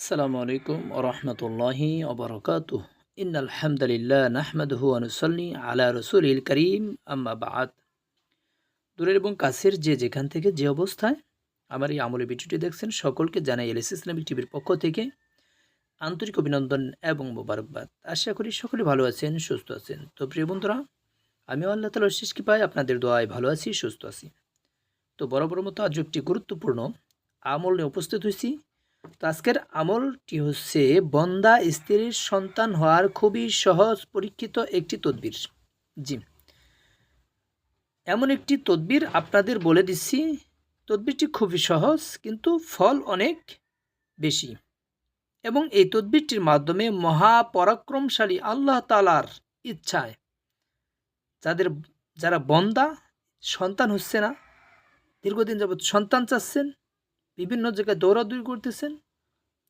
আসসালামু আলাইকুম ওরহমতুল্লাহি ওবরকাত ইন আলহামদুলিল্লাহ নাহমদহু আনুসল্লি আলা রসুলিল করিম। আম্মা বাদ। দূরের এবং কাছের যে যেখান থেকে যে অবস্থায় আমার এই আমলে ভিডিওটি দেখছেন সকলকে জানাই এলিস ইসলামিক টিভির পক্ষ থেকে আন্তরিক অভিনন্দন এবং মোবারকবাদ। আশা করি সকলে ভালো আছেন, সুস্থ আছেন। তো প্রিয় বন্ধুরা, আমিও আল্লাহ তালার শেষ পাই আপনাদের দোয়ায় ভালো আছি, সুস্থ আছি। তো বড় মতো আজ একটি গুরুত্বপূর্ণ আমল নিয়ে উপস্থিত হয়েছি। তো আজকের আমলটি হচ্ছে, বন্দা স্ত্রীর সন্তান হওয়ার খুবই সহজ পরীক্ষিত একটি তদবির। জি। এমন একটি তদবির আপনাদের বলে দিচ্ছি। তদবিরটি খুবই সহজ, কিন্তু ফল অনেক বেশি। এবং এই তদবিরটির মাধ্যমে মহাপরাক্রমশালী আল্লাহ তালার ইচ্ছায় যাদের, যারা বন্দা, সন্তান হচ্ছে না, দীর্ঘদিন যাবৎ সন্তান চাচ্ছেন বিভিন্ন জায়গায় দৌড়াদৌড়ি করতেছেন।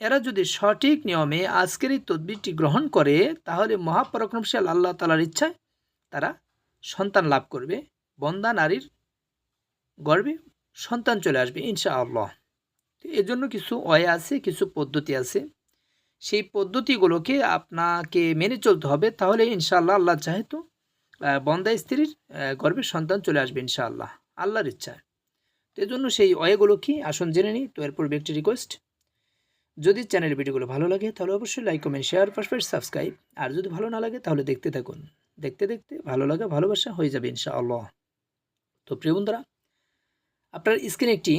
এরা যদি সঠিক নিয়মে আজকের এই তদবিরটি গ্রহণ করে, তাহলে মহাপরাক্রমশাল আল্লাহ তালার ইচ্ছায় তারা সন্তান লাভ করবে, বন্দা নারীর গর্বে সন্তান চলে আসবে ইনশা আল্লাহ এজন্য কিছু অয় আছে, কিছু পদ্ধতি আছে। সেই পদ্ধতিগুলোকে আপনাকে মেনে চলতে হবে, তাহলে ইনশাআল্লাহ আল্লাহ চাহেতো বন্দা স্ত্রীর গর্বে সন্তান চলে আসবে ইনশাআল্লাহ, আল্লাহর ইচ্ছায়। তো এর জন্য সেই অয়েগুলো কি? আসুন জেনে নিই। তো এরপর একটি রিকোয়েস্ট যদি চ্যানেলের ভিডিওগুলো ভালো লাগে, তাহলে অবশ্যই লাইক কমেন্ট শেয়ার পাশাপাশি সাবস্ক্রাইব আর যদি ভালো না লাগে, তাহলে দেখতে থাকুন। দেখতে দেখতে ভালো লাগা, ভালোবাসা হয়ে যাবে ইনশাআল্লাহ। তো প্রিয় বন্ধুরা, আপনার স্ক্রিনে একটি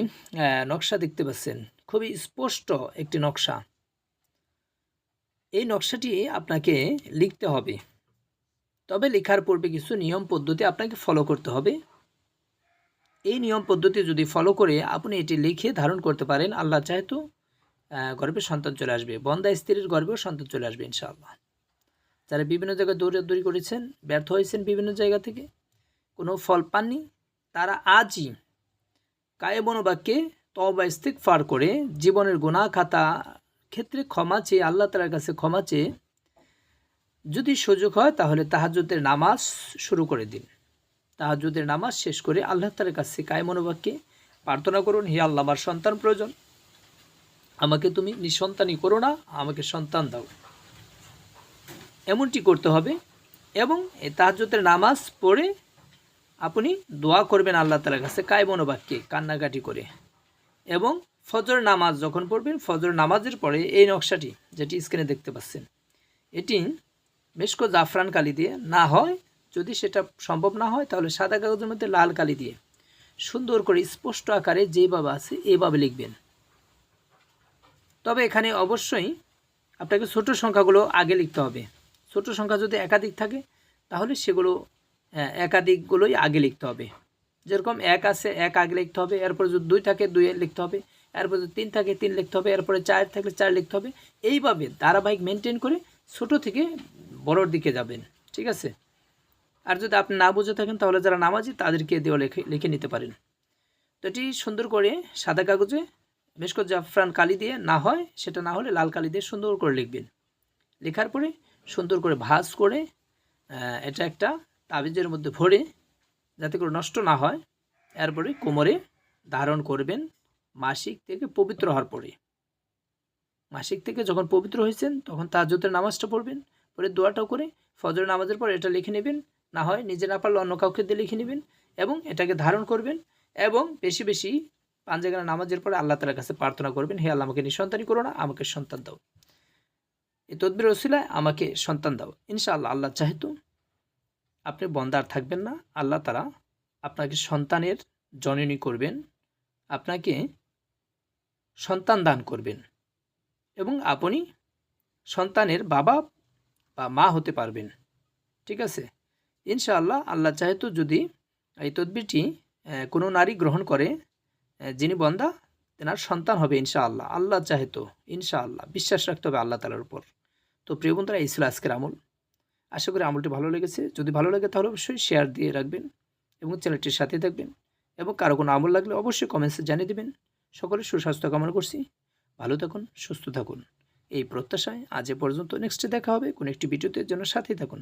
নকশা দেখতে পাচ্ছেন। খুবই স্পষ্ট একটি নকশা। এই নকশাটি আপনাকে লিখতে হবে। তবে লেখার পূর্বে কিছু নিয়ম, পদ্ধতি আপনাকে ফলো করতে হবে। এই নিয়ম পদ্ধতি যদি ফলো করে আপনি এটি লিখে ধারণ করতে পারেন, আল্লাহ চাহেতো গর্বে সন্তান চলে আসবে। বন্দা স্ত্রীর গর্বেও সন্তান চলে আসবে, ইনশাআল্লাহ। যারা বিভিন্ন জায়গায় দৌড়াদৌড়ি করেছেন, ব্যর্থ হয়েছেন বিভিন্ন জায়গা থেকে, কোনো ফল পাননি, তারা আজই কায়বনবাক্যে তবা ইস্তিক ফার করে জীবনের গুণা খাতা ক্ষেত্রে ক্ষমা চেয়ে, আল্লাহ তালার কাছে ক্ষমা চেয়ে যদি সুযোগ হয় তাহলে তাহাজুদের নামাজ শুরু করে দিন। তাহাজুদের নামাজ শেষ করে আল্লাহ তালের কাছে কায়মনোবাক্যে প্রার্থনা করুন, হে আল্লাহ, আমার সন্তান প্রয়োজন। আমাকে তুমি নিঃসন্তানই করো না, আমাকে সন্তান দাও। এমনটি করতে হবে এবং তাহাজুদের নামাজ পড়ে আপনি দোয়া করবেন আল্লাহ তালার কাছে কায়মনোবাক্যে কান্নাকাটি করে। এবং ফজর নামাজ যখন পড়বেন, ফজর নামাজের পরে এই নকশাটি, যেটি স্ক্রিনে দেখতে পাচ্ছেন, এটি মেশকো জাফরান কালি দিয়ে না হয় যদি সেটা সম্ভব না হয়, তাহলে সাদা কাগজের মধ্যে লাল কালি দিয়ে সুন্দর করে স্পষ্ট আকারে যেভাবে আছে এভাবে লিখবেন। তবে এখানে অবশ্যই আপনাকে ছোট সংখ্যাগুলো আগে লিখতে হবে। ছোট সংখ্যা যদি একাধিক থাকে, তাহলে সেগুলো একাধিকগুলোই আগে লিখতে হবে। যেরকম এক আছে, এক আগে লিখতে হবে, এরপরে যদি দুই থাকে দুই লিখতে হবে, এরপরে যদি তিন থাকে, তিন লিখতে হবে, এরপরে চার থাকলে চার লিখতে হবে। এইভাবে ধারাবাহিক মেনটেন করে ছোট থেকে বড়োর দিকে যাবেন, ঠিক আছে? আর যদি আপনি না বুঝে থাকেন, তাহলে যারা নামাজি, তাদেরকে দেওয়া লিখে লিখে নিতে পারেন। তো এটি সুন্দর করে সাদা কাগজে, বেশ করে জাফরান কালি দিয়ে না হয়, সেটা না হলে লাল কালি দিয়ে সুন্দর করে লিখবেন। লেখার পরে সুন্দর করে ভাজ করে এটা একটা তাবিজের মধ্যে ভরে, যাতে করে নষ্ট না হয়, এরপরে কোমরে ধারণ করবেন মাসিক থেকে পবিত্র হওয়ার পরে। মাসিক থেকে যখন পবিত্র হয়েছেন, তখন তাজতের নামাজটা পড়বেন, পরে দোয়াটাও করে ফজর নামাজের পর এটা লিখে নেবেন না হয় নিজে না পারলে অন্য কাউকে দিয়ে লিখে নেবেন এবং এটাকে ধারণ করবেন এবং বেশি বেশি পাঞ্জাগানা নামাজের পরে আল্লাহ তালার কাছে প্রার্থনা করবেন, হে আল্লাহ, আমাকে নিঃসন্তানই করো না, আমাকে সন্তান দাও। এই তদ্বির ওসিলায় আমাকে সন্তান দাও। ইনশাআল্লাহ আল্লাহ চাহেতু আপনি বন্দার থাকবেন না, আল্লাহ তারা আপনাকে সন্তানের জননী করবেন, আপনাকে সন্তান দান করবেন এবং আপনি সন্তানের বাবা বা মা হতে পারবেন। ঠিক আছে? ইনশাআল্লাহ আল্লাহ চাহেতো যদি এই তদবিরটি কোনো নারী গ্রহণ করে যিনি বন্দা, তেনার সন্তান হবে ইনশাআল্লাহ। আল্লাহ চাহেতো ইনশাআল্লাহ। বিশ্বাস রাখতে হবে আল্লাহ তালার উপর। তো প্রিয় বন্ধুরা, এই ছিল আজকের আমল। আশা করি আমলটি ভালো লেগেছে। যদি ভালো লাগে তাহলে অবশ্যই শেয়ার দিয়ে রাখবেন এবং চ্যানেলটির সাথে থাকবেন এবং কারও কোনো আমল লাগলে অবশ্যই কমেন্টসে জানিয়ে দেবেন। সকলে সুস্বাস্থ্য কামনা করছি। ভালো থাকুন, সুস্থ থাকুন। এই প্রত্যাশায় আজ এ পর্যন্ত নেক্সটে দেখা হবে। কোনো একটি ভিডিওতে জন্য সাথেই থাকুন।